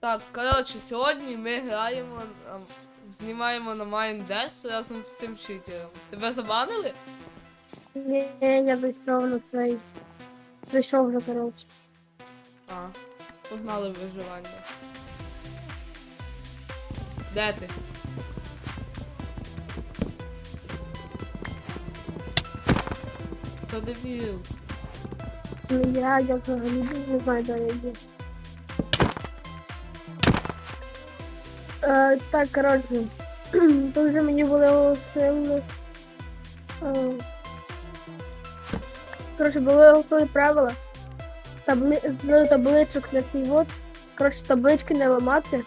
Так, коротше, сьогодні ми граємо, ем, знімаємо на Mindes разом з цим читером. Тебе забанили? Ні, я зайшов на цей. Зайшов вже, коротше. А, погнали виживання. Де ти? Хто дебіл? Ну я, я взагалі не знаю, де я є. Е, так, коротше. Тут вже мені були оголосили. Е, коротше, були оголосили правила. Табли... З табличок на цей вот. Коротше, таблички не ламати.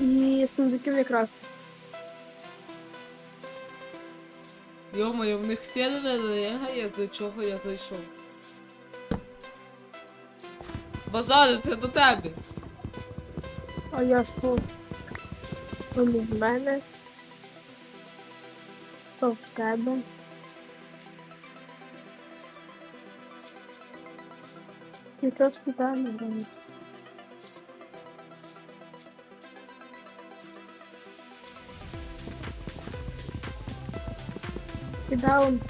І сундуків не красти. Йо-моє, в них сервер регає, до чого я зайшов. Базари, це до тебе. А я що? Вони в мене. То в тебе. Трошки там не робить. Кидаун.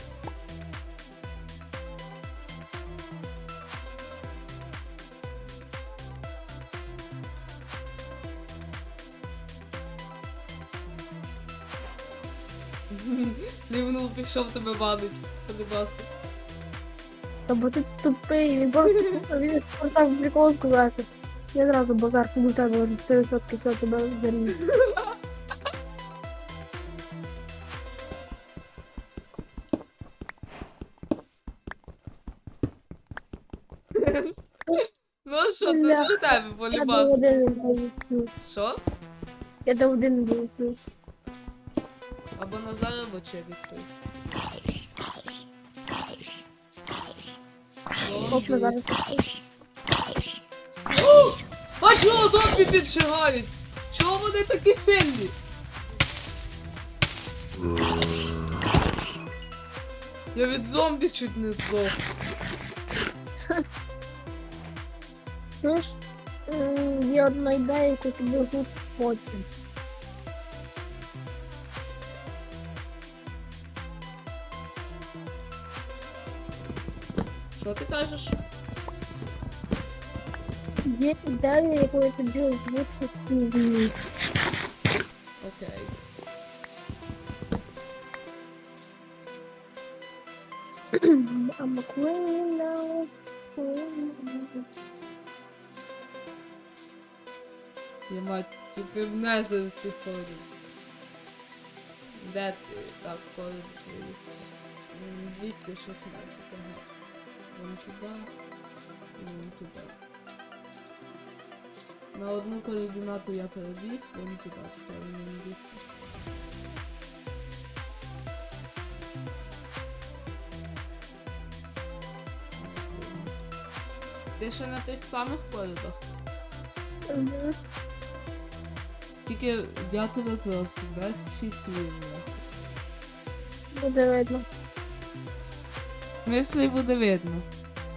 Пішов тебе банить. Подивався. Та бо ти тупий, він просто він так прикол сказати. Я зразу базар піду тебе вже 400 все тебе заріг. Ну що, це ж до тебе Я полюбався. один не боюсь. Що? Я до один не боюсь. Або Назар, або Чебік той. Оп, зараз. А чого зомбі піджигають? Чого вони такі сильні? Я від зомбі чуть не здох. Знаєш, є одна ідея, яку тобі озвучу потім. Що ти кажеш? Є ідея, яку я тобі озвучу пізніше. Окей. А Маклина... Я мать, тільки внесли ці ходять. Де ти? Так, ходить свої. М, 216, ага. Вон туди. І вон туди. На одну координату я перебіг, вон. Тепер мені бігти. Ти ще на тих самих колесах? Мгм. Тільки я тебе просто без щитів. Буде видно. В смислі буде видно.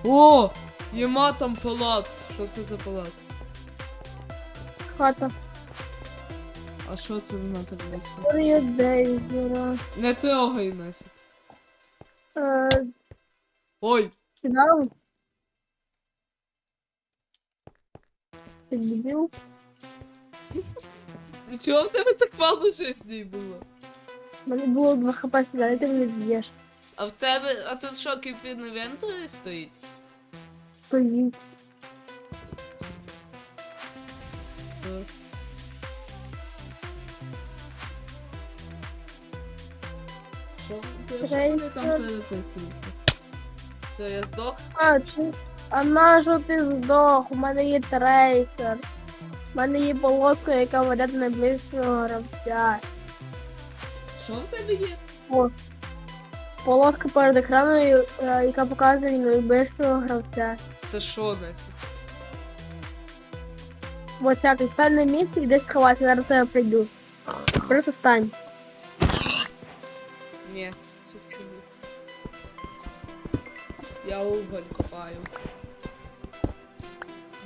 О! Єма там палац. Що це за палац? Хата. А що це на табличці? Історія Дейзера. Не трогай нафіг. Е, Ой! Кидав. Ти дебіл? Чого в тебе так мало жизней було? У мене було 2 хп сюди, ти мене б'єш. А в тебе. А тут що, кіпін інвентарі стоїть? Стоїть. Е. Що? Ти що вони там Трейсер. переписують? Все, я здох? А, чи... А на що ти здох? У мене є трейсер. У мене є полоска, яка веде до найближчого гравця. Що в тебе є? О. Полоска перед екраною, е, яка показує найближчого гравця. Це що нафіг? Ось ти стань на місці і десь сховайся, зараз тебе прийду. Просто стань. Ні. щось. Я уголь копаю.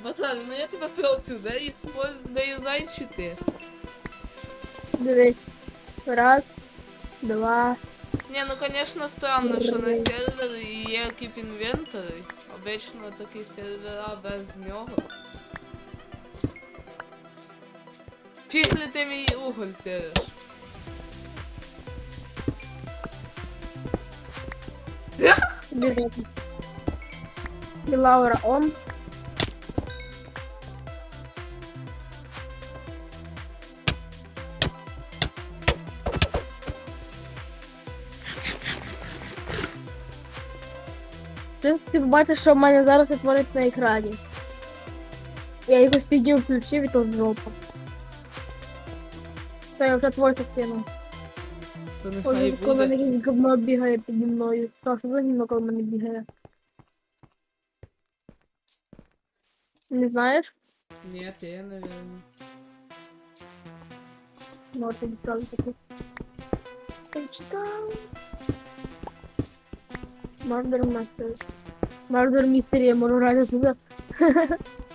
Пацан, ну я тебе сюда и спор не юзай чи ти. Дивись. Раз, два. Не, ну конечно странно, що на сервері є кіп інвентори. Обично такі сервера без нього. Ли ти мій уголь тереш? Лаура он. Ти, бачиш, що в мене зараз відтвориться на екрані. Я якусь відео включив і то жопа. Це я вже. То нехай коли буде. якесь говно бігає піді мною. Що за коли мене бігає. Не знаєш? Ні, я, наверное. Ну, ти відправив таку. Почитав. Murder Mystery. Murder Mystery, я можу грати туди.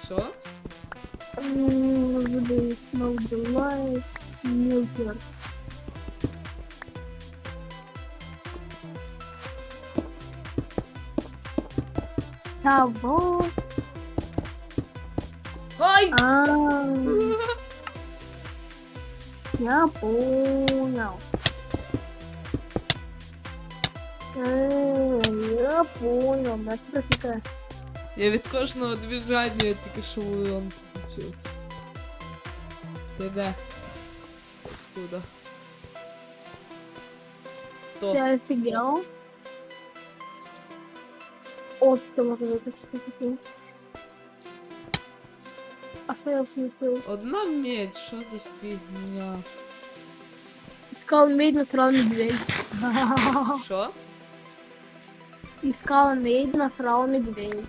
Що? Murder Life, Milker. Того. Ай! А, я понял. Э, Я понял, на что такая. Я від кожного движення тільки що урон получив. Ти де? Скуда? То. Я офигел. О, что можно выключить такие. А что я включил? Одна медь, що за фігня? Искал медь, насрал медведь. Що? Искал медь, насрал медведь.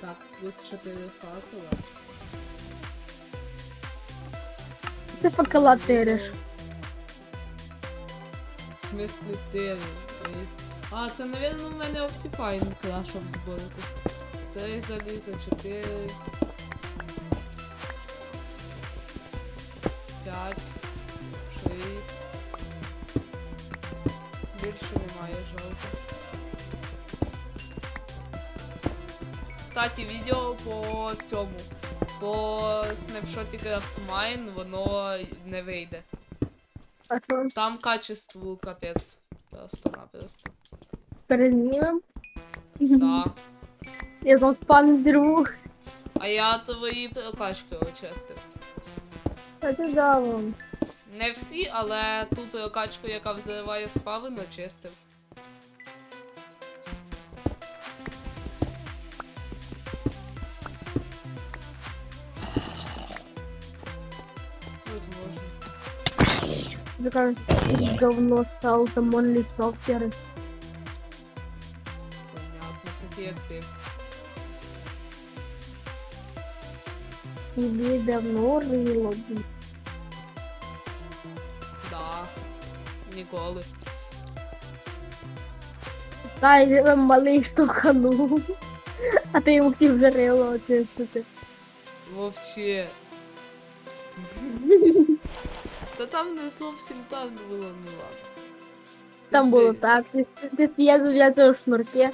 Так, плюс 4 факела. Ты пока латеришь. В смислі ти? А, це, напевно, у мене Optifine крашов зборити. 3 заліза, 4. 5. 6. Більше немає жалко. Кстати, відео по цьому. По снапшоті CraftMine воно не вийде. А? Там качеству капець. Просто-напросто. Перенимем? Да. Я там спан взрыву. А я твої прокачки очистив. Это да, вон. Не всі, але ту прокачку, яка взриває справи, начистив. Такое говно стал там онли софтеры. Понятно, такі як ти. Тебе давно рыло. блин. Ніколи. Та й малий штовханув. А ти йому хотів вже рило очистити. Вовче. Та там не зовсім так було, ну ладно. Там було так. Ти, ти, стояв за цього шнурки.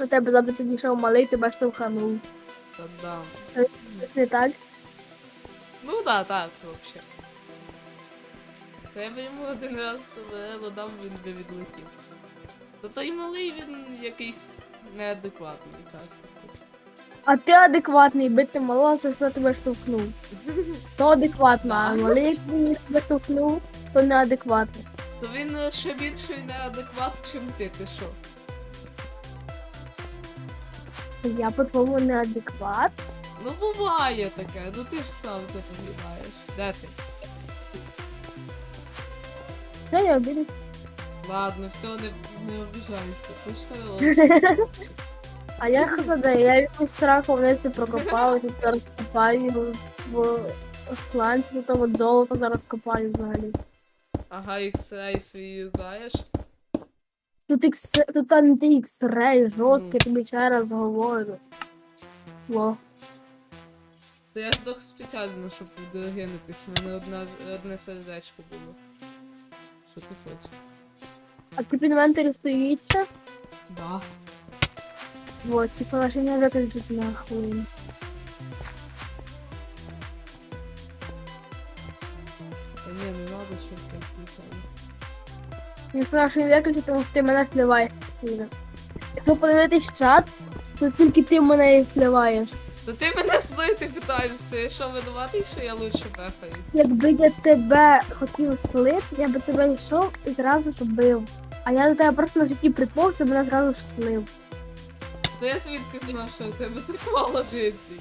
У тебе завжди підійшов малий, тебе штовханув. Та да. Це не так? Ну да, так, вообще. Треба йому один раз вело дам, він би відлетів. То той малий він якийсь неадекватний, так. А ти адекватний, бити малого, то що тебе штовхнув. То адекватно, а малий, якщо він тебе штовхнув, то неадекватно. То він е, ще більший неадекват, чим ти, ти що? Я по-твоєму неадекват. Ну буває таке, ну ти ж сам це розумієш. Де ти? Все, я обідаюсь. Ладно, все, не, не обіжайся. Ти. А я хз, я якусь сраку вниз прокопала, тут зараз копаю в сланці, то от золото зараз копаю взагалі. Ага, X-Ray свій юзаєш. Тут ікс, тут анти-ікс-рей, жорсткий, тобі ще раз говорю. Во. То я здох спеціально, щоб відрегенитись. У мене одна, одне сердечко було. Що ти хочеш? А тут в інвентарі стоїть ще? Да. Вот, типа положення виключити на хвилину. Та ні, не треба, щоб ти включали. Він сказав, що він виключить, тому що ти мене сливаєш. постійно. Якщо подивитись чат, то тільки ти мене і сливаєш. То ти мене слити питаєшся, я що винуватий, що я лучше бехаюсь? Якби я тебе хотів слити, я би тебе йшов і зразу ж бив. А я до тебе просто на житті притворився, мене зразу ж слив. То я звідки знав, що у тебе так мало життів?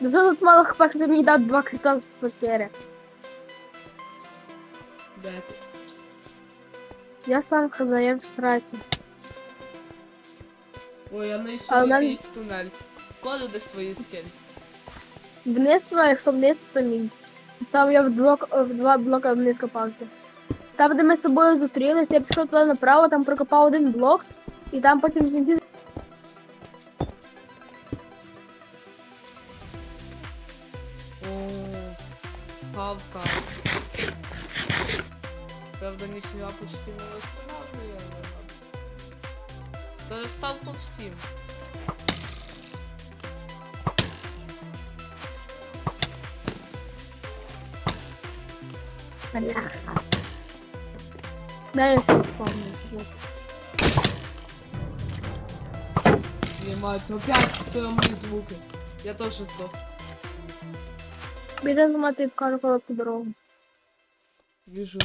Ну що тут мало хп, ти мені дав два крита з сокери. Де ти? Я сам хазяєв в сраці. Ой, я знайшов А у мене- якийсь тунель. Коли де свої скель? Вниз твоє, якщо вниз, то мій. Там я в, блок, в два блока вниз копався. Там, де ми з тобою зустрілися, я пішов туди направо, там прокопав один блок, і там потім Да, я сам спавню. Ємать, опять стрьомні звуки. Я теж здох. Біжи зламати вкажу коротку дорогу. Біжу.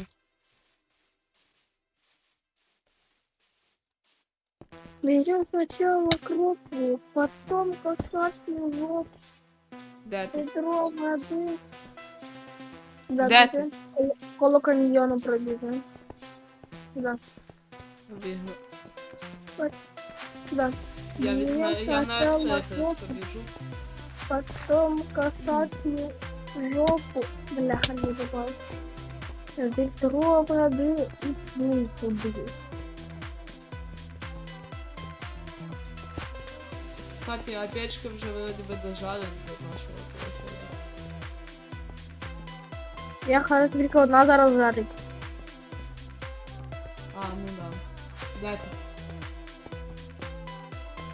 Бежим сначала кругу, потом кошачий лоб, Де ти? ведро воды. Да, Де біжи. Коло- каньйону пробіжи. Да, Бігу. да. Я від Бежим я на сначала Ефес кругу, побіжу. Потом кошачью жопу. Бляха, не попал. Ведро воды и пульку бери. Кстати, а печки вже вроді би дожали до нашого переходу. Я хана тільки одна зараз жарить. Де ти?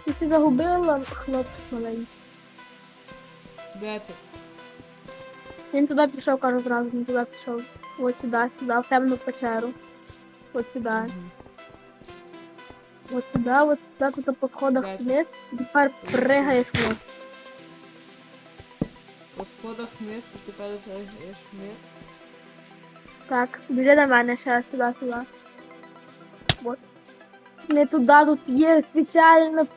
Ти си загубила хлопчик маленький. Де ти? Він туди пішов, кажу зразу, він туди пішов. Ось сюди, сюди, в темну печеру. Ось сюди. Ось сюди, ось сюди, тут по сходах Де? вниз. Тепер пригаєш вниз. По сходах вниз і тепер перегаєш вниз. Так, біжи до мене ще сюди, сюди. Не туди, тут є спеціально.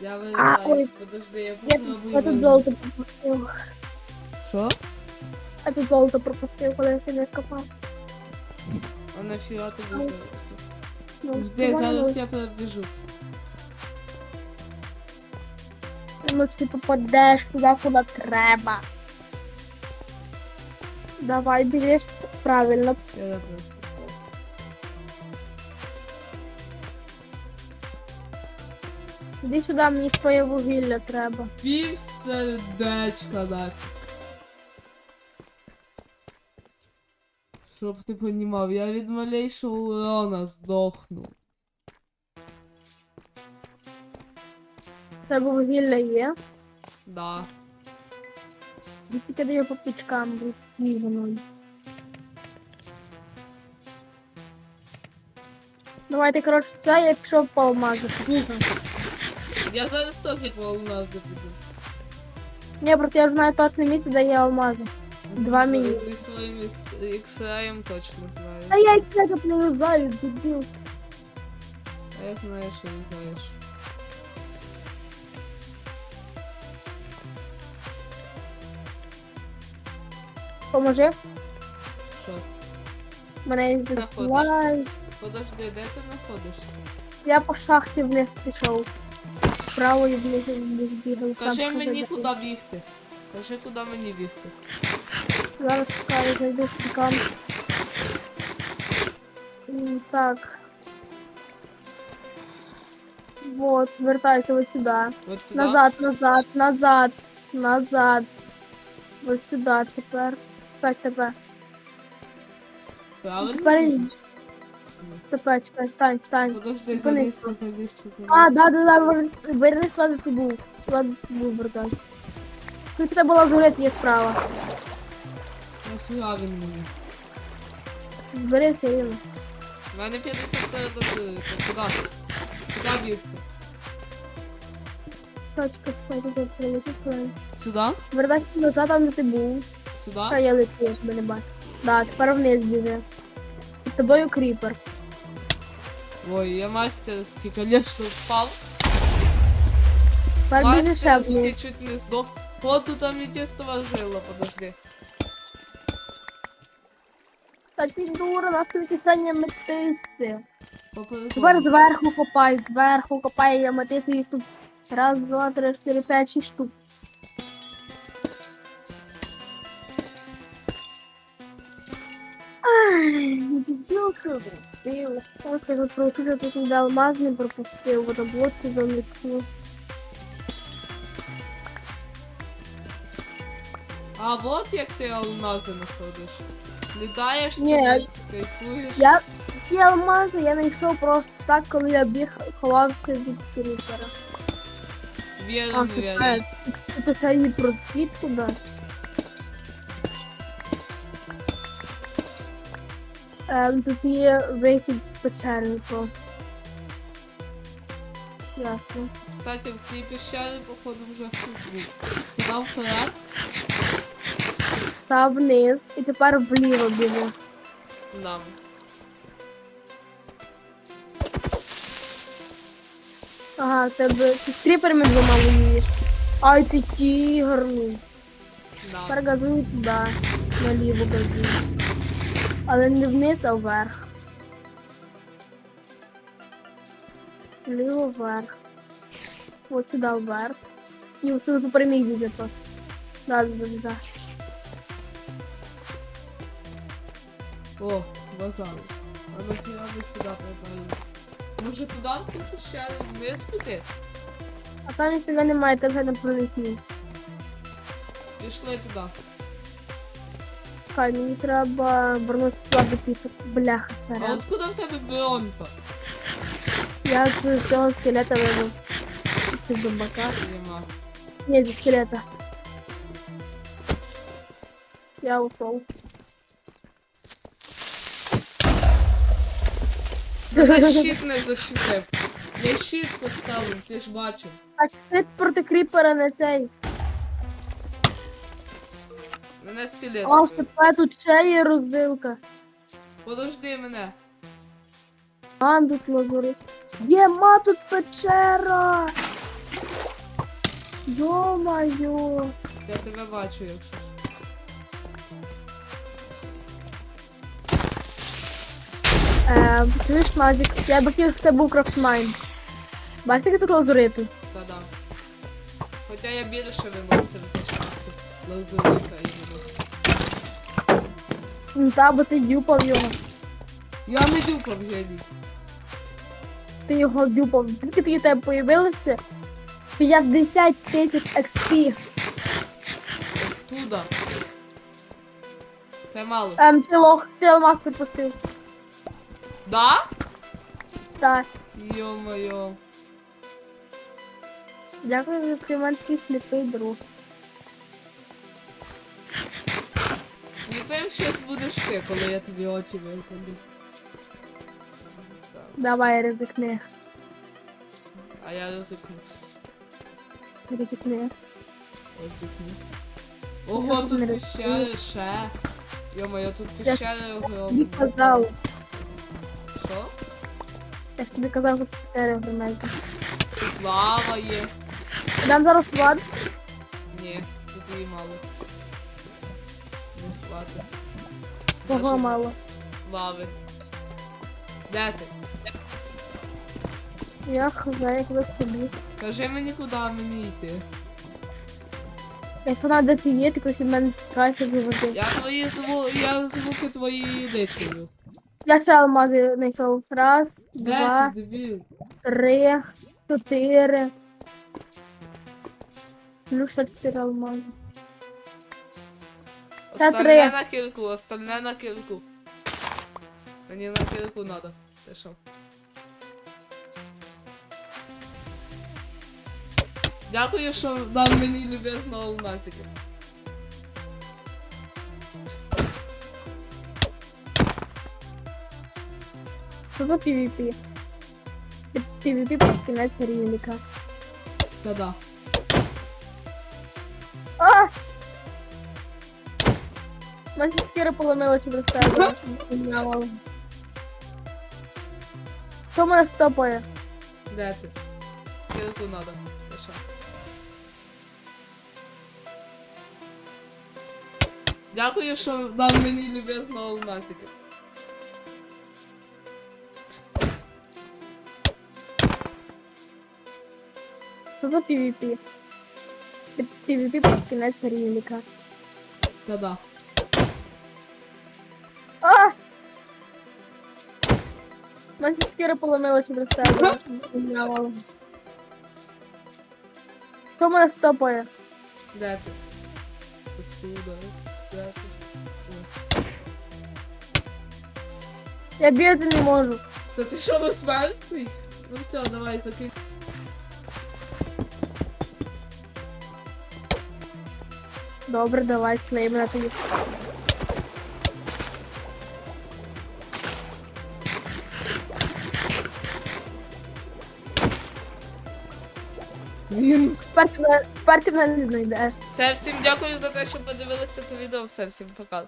Я ой. подожди, я Я тут, я тут золото пропустив. Що? Я тут золото пропустив, коли я сюди скопав. А нафіга тобі Ой. золото? Ну, Жди, нормально. зараз я пробіжу. Ну, ти попадеш туди, куди треба. Давай, біжиш правильно. Я да Іди сюди, мені твоє вугілля треба. Пів сердечка нафіг. Щоб ти понімав, я від малейшого урона здохну. Тебе вугілля є. Да. І тільки дає по пічкам, будь снігною. Давайте, коротше, це я пішов по алмазу. Я зараз трохи по алмаз добуду. Ні, просто я знаю точне місце, де є алмази. Два мені. Зі своїм іксраєм точно знаю. А я їх себе плюзаю, дебіл. А я знаю, що не знаєш. Поможи. Що? Мене здивували. Подожди, де ти знаходишся? Я по шахті вниз пішов. Вправо і вниз вниз бігав. Там Кажи мені ходив. куди бігти. Кажи, куди мені бігти. Зараз шукаю, зайду в пікам. М, Так. Вот, вертайся вот сюда. От сюди. Назад, назад, назад, назад. Вот сюда тепер. Так, тепер. Правильно? Тепер, Тепер, чекай, стань, стань. Подожди, Зупинись. залізь, залізь. А, да, да, да, вер- вернись куди ти був. Куди був, братан. Тут це була згорити є справа. Нафіга він мені? Збери все рівно. У мене 50 передати. Куди? Куди бігти? Точка, стой, тут прилетить. Сюди? Вертайся назад, там де ти був. Сюди? А я лечу, я тебе не бачу. Да, тепер вниз біжи. Під тобою кріпер. Ой, я мастерський, конечно, біжи ще чуть не здох. О, тут аметистова жила, подожди. Та ти дура, нахуй кисання метисти. Тепер зверху копай, зверху копай, я метисти їх тут. Раз, два, три, чотири, п'ять, шість штук. Ай, дебілка, блядь. Ось я тут пропустив, тут не алмаз не пропустив, водоблоки залишив. А вот як ти алмази знаходиш. Літаєш Ні. собі, кайфуєш. Я ці алмази я знайшов просто так, коли я біг ховався від кріпера. Вірю, А, вірю. чекай, Це ще її просвітку дасть. Ем, є вихід з печери. Ясно. Кстати, в цій піщері, походу, вже був. Туди вперед. Та вниз і тепер вліво біжу. Да. Ага, тебе ти з кріперами двома воюєш. Ай ти тігрний. Да. Тепер газуй туди, наліво газуй. Але не вниз, а вверх. Вліво вверх. От сюди вверх. І ось тут прямій буде просто. Да, да, да. О, базар. А нафіга ви сюди припали? Може туди ту піщеру вниз піти? А там ніфіга немає, ти вже не пролетів. Пішли туди. Хай, мені треба вернути до пісок. Бляха, А царя. откуда в тебе бронька? Я з цього скелета вибив. Ти зомбака. Ні, зі скелета. Я. Мене щит не защитив. Я щит поставив, ти ж бачив. А щит проти кріпера не цей. Мене скелет. А, вбив. тепер тут ще є роздилка. Подожди мене. А, тут лазурит. Є, ма тут печера. Йо-моє. Я тебе бачу, якщо. ж. Е, чуєш, Мазік, я б хотів, щоб це був крафтмайн. Бачиш, як тут лазуриту? Хоча я більше виносив за шахту. Буду. Ну, Та, бо ти дюпав його. Я не дюпав гені. Ти його дюпав. Тільки тоді в тебе появилося 50 тисяч XP. Туда. Це мало. Ем, ти лох, ти алмаз припустив. Да? Так. Йо-моє. Дякую за приманський сліпий друг. Сліпим щось будеш ти, коли я тобі очі викладу. Давай, ризикни. а я ризикну. Ризикни. Ризикну. Ого, тут не піщери ще. Йо-моє, тут Тобі огромні. казав. Що? Я ж тобі казав, що гранати. Тут лава є. Дам зараз вад. Ні, тут її мало. Не хватить. Кого Даже мало. Лави. Де ти? Я знаю, як ви собі. Кажи мені, куди мені йти. Якщо вона де ти є, ти від мене краще завжди. Я твої зву... я звуки твої не чую. Я ще алмази знайшов. Раз, Де два, ти, дебіл? три, чотири. Ще чотири алмази. Та Остальне три. на кільку, остальне на кільку. Мені на кільку надо. Ти що? Дякую, що дав мені любезно алмазики. Що за PvP? PvP під кінець рівника. Та-да. А! Наші скіри поломили через тебе. Що мене стопає? Де ти? Кільку надо. Ти що? Дякую, що дав мені любезно алмазики. Що за PvP? PvP під кінець рівника. Та-да. А! Наші скіри поломили через тебе. Що мене стопає? Де ти? Посуда. Де ти? Я бігати не можу. Та ти що безсмертний? Ну все, давай закинь. Добре, давай, слейм на тобі. Мінус. Тепер Тепер ти мене не знайдеш. Все, всім дякую за те, що подивилися це відео. Все, всім пока.